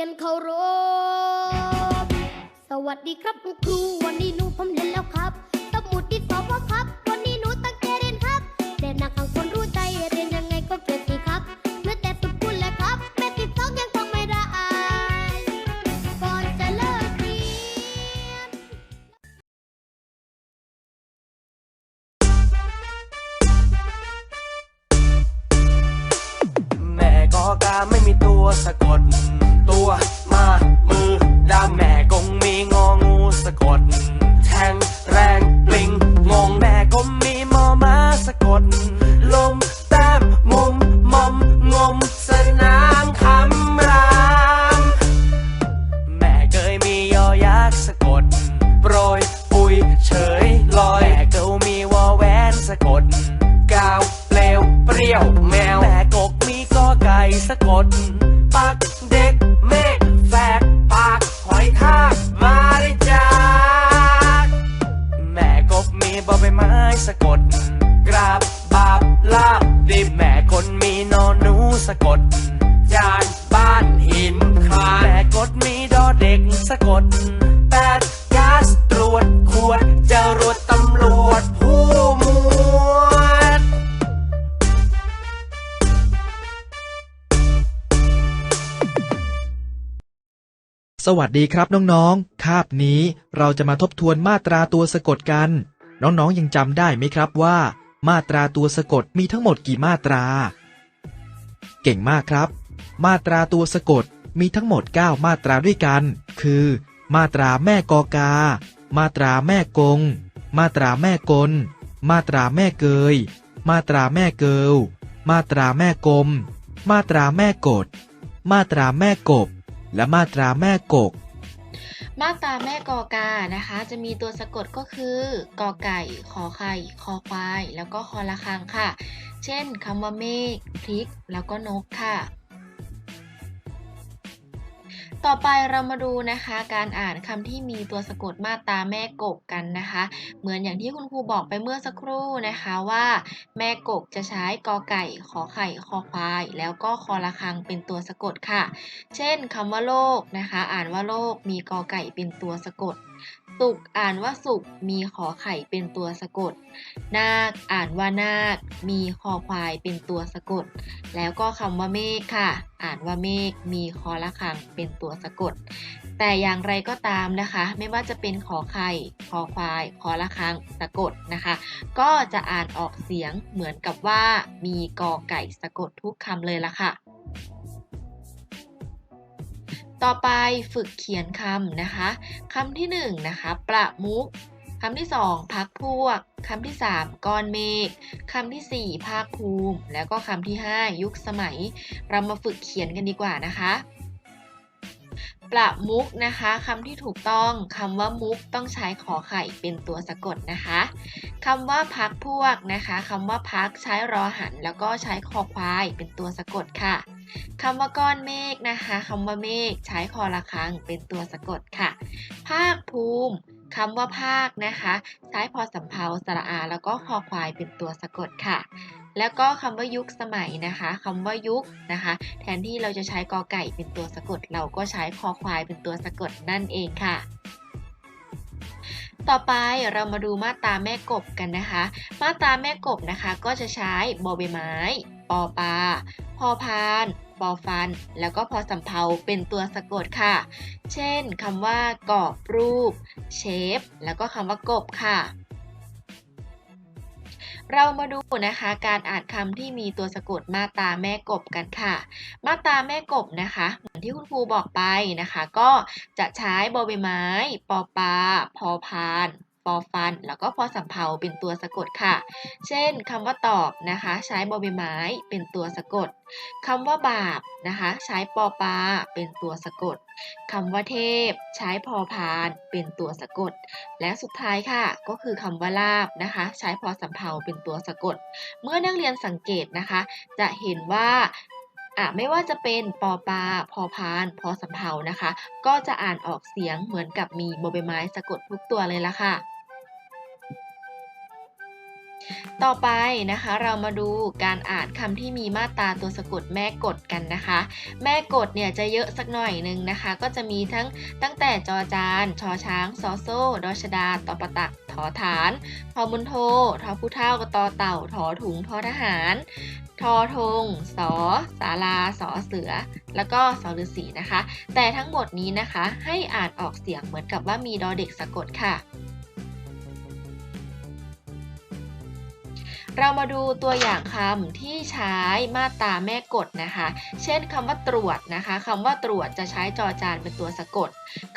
ยนเคารพ สวัสดีครับคุณครูวันนี้หนูผมเรียนแล้วครับ สมุดดินสอบพ่อครับ วันนี้หนูตั้งใจเรียนครับเรียนหนักขังคนรู้ใจเรียนยังไงก็เก่งสิครับเมื่อแต่ฝึกพูดแล้วครับแม่ติดสองยังท่องไม่ได้ ก่อนจะเลิกเรียน แม่กอกาไม่มีตัวสะกด วัสดีครับน้องๆ คาบนี้เราจะมาทบทวนมาตราตัวสะกดกัน น้องๆยังจำได้ไหมครับว่า มาตราตัวสะกดมีทั้งหมดกี่มาตรา เก่งมากครับ มาตราตัวสะกดมีทั้งหมด 9 มาตราด้วยกัน คือ มาตราแม่กอกา มาตราแม่กง มาตราแม่กล มาตราแม่เกย มาตราแม่เกิล มาตราแม่กลม มาตราแม่กด มาตราแม่กบ และมาตราแม่กก มาตราแม่กอกานะคะ จะมีตัวสะกดก็คือกอไก่ ขอไข่ คอควาย แล้วก็คอละคังค่ะ เช่นคำว่าเมฆพริก แล้วก็นกค่ะ ต่อไปเรามาดูนะคะการอ่านคำที่มีตัวสะกดมาตราแม่กกกันนะคะ เหมือนอย่างที่คุณครูบอกไปเมื่อสักครู่นะคะว่า แม่กกจะใช้กอไก่ขอไข่คอควาย แล้วก็คอระคังเป็นตัวสะกดค่ะ เช่นคำว่าโลกนะคะ อ่านว่าโลกมีกอไก่เป็นตัวสะกด สุกอ่านว่าสุกมีขอไข่เป็นตัวสะกด นาคอ่านว่านาค มีคอควายเป็นตัวสะกด แล้วก็คำว่าเมฆค่ะ อ่านว่าเมฆมีคอละคังเป็นตัวสะกด แต่อย่างไรก็ตามนะคะ ไม่ว่าจะเป็นขอไข่คอควายคอละคังสะกดนะคะ ก็จะอ่านออกเสียงเหมือนกับว่า มีกอไก่สะกดทุกคำเลยละค่ะ ต่อไปฝึกเขียนคำนะคะคำที่1นงนะคะประมุขคำที่ 2 พักพวก คำที่ 3ก้อนเมฆคำทีสี่ 4 ภาคภูมิ แล้วก็คำที่ 5 ยุคสมัย เรามาฝึกเขียนกันดีกว่านะคะ ประมุกนะคะคำที่ถูกต้องคำว่ามุกต้องใช้ขอไข่เป็นตัวสะกดนะคะคำว่าพักพวกนะคะคำว่าพักใช้รอหัน แล้วก็ใช้คอควายเป็นตัวสะกดค่ะ คำว่าก้อนเมฆนะคะคำว่าเมฆใช้คอละคังเป็นตัวสะกดค่ะ ภาคภูมิคำว่าภาคนะคะ ใช้พอสำเพาสระอา แล้วก็คอควายเป็นตัวสะกดค่ะ แล้วก็คำว่ายุคสมัยนะคะคำว่ายุคนะคะ แทนที่เราจะใช้กอไก่เป็นตัวสะกด เราก็ใช้คอควายเป็นตัวสะกดนั่นเองค่ะต่อไปเรามาดูมาตราแม่กบกันนะคะ มาตราแม่กบนะคะก็จะใช้บอใบไม้ ปอปลา พอพานปอฟัน แล้วก็พอสำเพาเป็นตัวสะกดค่ะ เช่นคำว่ากรอบรูป เชฟ แล้วก็คำว่ากบค่ะ เรามาดูนะคะการอ่านคำที่มีตัวสะกดมาตาแม่กบกันค่ะ มาตาแม่กบนะคะเหมือนที่คุณครูบอกไปนะคะ ก็จะใช้บอใบไม้ ปอปลาพอพาน ปอฟัน แล้วก็พอสำเพาเป็นตัวสะกดค่ะ เช่นคำว่าตอบนะคะ ใช้บอใบไม้เป็นตัวสะกดคำว่าบาปนะคะ ใช้ปอปลาเป็นตัวสะกดคำว่าเทพ ใช้พอพานเป็นตัวสะกด และสุดท้ายค่ะ ก็คือคำว่าลาบนะคะ ใช้พอสำเพาเป็นตัวสะกด เมื่อนักเรียนสังเกตนะคะ จะเห็นว่าอะไม่ว่าจะเป็นปอปลาพอพาน พอสำเพานะคะ ก็จะอ่านออกเสียงเหมือนกับมีบอใบไม้สะกดทุกตัวเลยละค่ะ ต่อไปนะคะเรามาดูการอ่านคำที่มีมาตราตัวสะกดแม่กดกันนะคะ แม่กดเนี่ยจะเยอะสักหน่อยหนึ่งนะคะ ก็จะมีทั้งตั้งแต่จอจานชอช้างซอโซ่ดอชดาตอปะตักถอฐานทอมุนโททอผู้เท่ากตอเต่าถอถุงทอทหาร ทอทงสอสาราสอเสือ แล้วก็สอฤาษีนะคะ แต่ทั้งหมดนี้นะคะให้อ่านออกเสียงเหมือนกับว่ามีดอเด็กสะกดค่ะ เรามาดูตัวอย่างคำที่ใช้มาตราแม่กฎนะคะ เช่นคำว่าตรวจนะคะคำว่าตรวจจะใช้จอจานเป็นตัวสะกด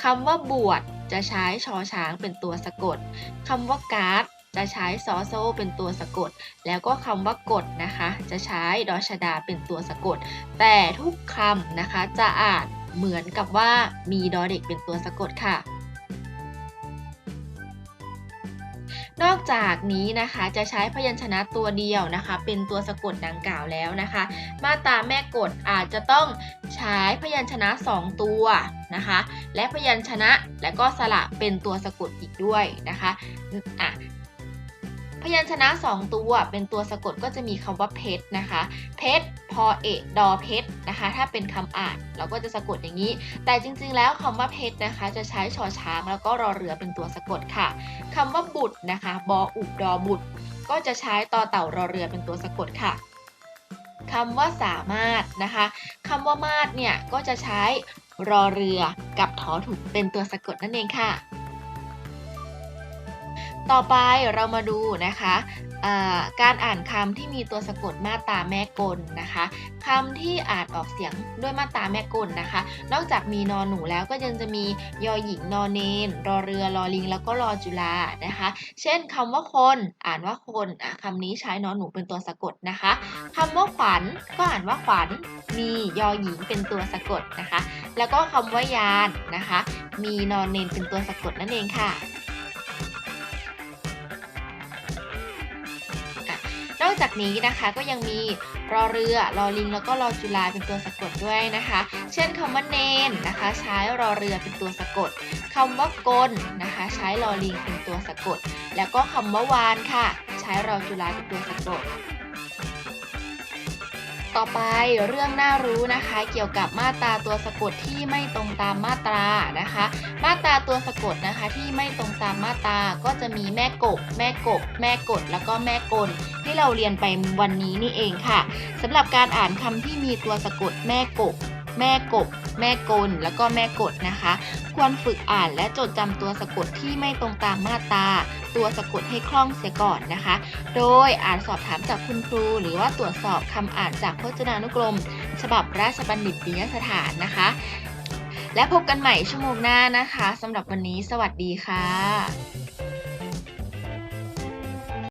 คำว่าบวชจะใช้ชอช้างเป็นตัวสะกดคำว่าการ์ดจะใช้ซอโซเป็นตัวสะกด แล้วก็คำว่ากดนะคะ จะใช้ดอชดาเป็นตัวสะกด แต่ทุกคำนะคะจะอ่านเหมือนกับว่ามีดอเด็กเป็นตัวสะกดค่ะ นอกจากนี้นะคะจะใช้พยัญชนะตัวเดียวนะคะ เป็นตัวสะกดดังกล่าวแล้วนะคะ มาตราแม่กฎอาจจะต้องใช้พยัญชนะ 2 ตัวนะคะ และพยัญชนะและก็สระเป็นตัวสะกดอีกด้วยนะคะอะพยัญชนะ 2 ตัวเป็นตัวสะกดก็จะมีคำว่าเพชรนะคะ เพชร พอเอกดอเพชรนะคะ ถ้าเป็นคำอ่านเราก็จะสะกดอย่างนี้ แต่จริงๆ แล้วคำว่าเพชรนะคะ จะใช้ชอช้างแล้วก็รอเรือเป็นตัวสะกดค่ะคำว่าบุตรนะคะบออุบดอบุตร ก็จะใช้ต่อเต่ารอเรือเป็นตัวสะกดค่ะคำว่าสามารถนะคะคำว่ามาดเนี่ยก็จะใช้รอเรือกับถอถุงเป็นตัวสะกดนั่นเองค่ะ ต่อไปเรามาดูนะคะการอ่านคำที่มีตัวสะกดมาตาแม่กลนะคะคำที่อ่านออกเสียงด้วยมาตาแม่กลนะคะ นอกจากมีนอนหนูแล้วก็ยังจะมียอหญิงนอนเนนรอเรือรอลิง แล้วก็รอจุฬานะคะ เช่นคำว่าคนอ่านว่าคนคำนี้ใช้นอนหนูเป็นตัวสะกดนะคะคำว่าขวัญก็อ่านว่าขวัญมียอหญิงเป็นตัวสะกดนะคะ แล้วก็คำว่ายานนะคะ มีนอนเนนเป็นตัวสะกดนั่นเองค่ะ อกจากนี้นะคะก็ยังมีรอเรือรอลิงแล้วก็รอจุฬาเป็นตัวสะกดด้วยนะคะ เช่นคำว่าเนนนะคะ ใช้รอเรือเป็นตัวสะกดคำว่ากลนะคะ ใช้รอลิงเป็นตัวสะกด แล้วก็คำว่า วานค่ะ ใช้รอจุฬาเป็นตัวสะกด ต่อไปเรื่องน่ารู้นะคะเกี่ยวกับมาตราตัวสะกดที่ไม่ตรงตามมาตรานะคะ มาตราตัวสะกดนะคะที่ไม่ตรงตามมาตราก็จะมีแม่กบ แม่กบ แม่กด แล้วก็แม่กลที่เราเรียนไปวันนี้นี่เองค่ะสำหรับการอ่านคำที่มีตัวสะกดแม่กบ แม่กบ แม่กล แล้วก็แม่กดนะคะ ควรฝึกอ่านและจดจำตัวสะกดที่ไม่ตรงตามมาตราตัวสะกดให้คล่องเสียก่อนนะคะ โดยอ่านสอบถามจากคุณครู หรือว่าตรวจสอบคำอ่านจากพจนานุกรม ฉบับราชบัณฑิตยสถานนะคะ และพบกันใหม่ชั่วโมงหน้านะคะสำหรับวันนี้ สวัสดีค่ะ